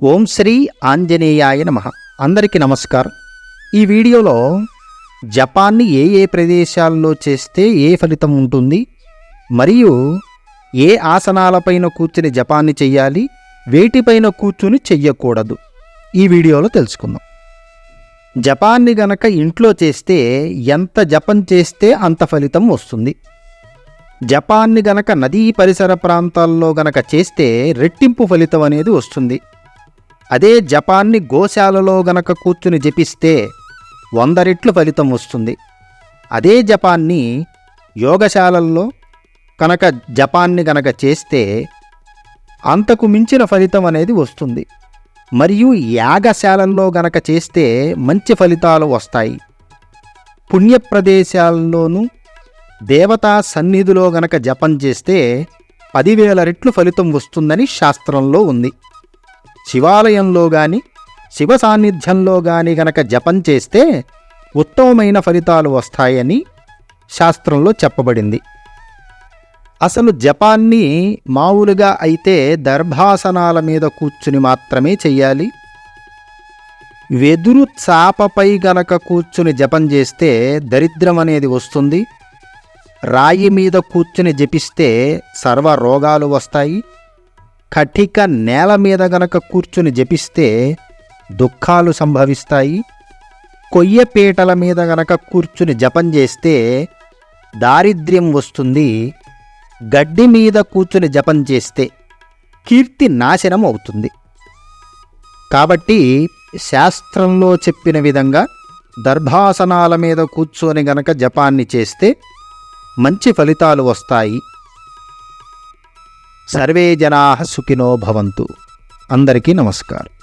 ఓం శ్రీ ఆంజనేయాయ నమ. అందరికీ నమస్కారం. ఈ వీడియోలో జపాన్ని ఏ ఏ ప్రదేశాల్లో చేస్తే ఏ ఫలితం ఉంటుంది మరియు ఏ ఆసనాలపైన కూర్చుని జపాన్ని చెయ్యాలి వేటిపైన కూర్చుని చెయ్యకూడదు. ఈ వీడియోలో తెలుసుకుందాం. జపాన్ని గనక ఇంట్లో చేస్తే ఎంత జపం చేస్తే అంత ఫలితం వస్తుంది. జపాన్ని గనక నదీ పరిసర ప్రాంతాల్లో గనక చేస్తే రెట్టింపు ఫలితం అనేది వస్తుంది. అదే జపాన్ని గోశాలలో గనక కూర్చుని జపిస్తే వంద రెట్లు ఫలితం వస్తుంది. అదే జపాన్ని యోగశాలల్లో కనుక జపాన్ని గనక చేస్తే అంతకు మించిన ఫలితం అనేది వస్తుంది. మరియు యాగశాలల్లో గనక చేస్తే మంచి ఫలితాలు వస్తాయి. పుణ్యప్రదేశాల్లోనూ దేవతా సన్నిధిలో గనక జపం చేస్తే పదివేల రెట్లు ఫలితం వస్తుందని శాస్త్రంలో ఉంది. శివాలయంలో గాని శివ సాన్నిధ్యంలో గాని గనక జపం చేస్తే ఉత్తమమైన ఫలితాలు వస్తాయని శాస్త్రంలో చెప్పబడింది. అసలు జపాన్ని మామూలుగా అయితే దర్భాసనాల మీద కూర్చుని మాత్రమే చెయ్యాలి. వెదురు చాపపై గనక కూర్చుని జపం చేస్తే దరిద్రం అనేది వస్తుంది. రాయి మీద కూర్చుని జపిస్తే సర్వ రోగాలు వస్తాయి. కఠిక నేల మీద గనక కూర్చుని జపిస్తే దుఃఖాలు సంభవిస్తాయి. కొయ్య పీటల మీద గనక కూర్చుని జపం చేస్తే దారిద్ర్యం వస్తుంది. గడ్డి మీద కూర్చుని జపం చేస్తే కీర్తి నాశనం అవుతుంది. కాబట్టి శాస్త్రంలో చెప్పిన విధంగా దర్భాసనాల మీద కూర్చొని గనక జపాన్ని చేస్తే మంచి ఫలితాలు వస్తాయి. సర్వే జనా సుఖినో భవంతు. అందరికీ నమస్కారం.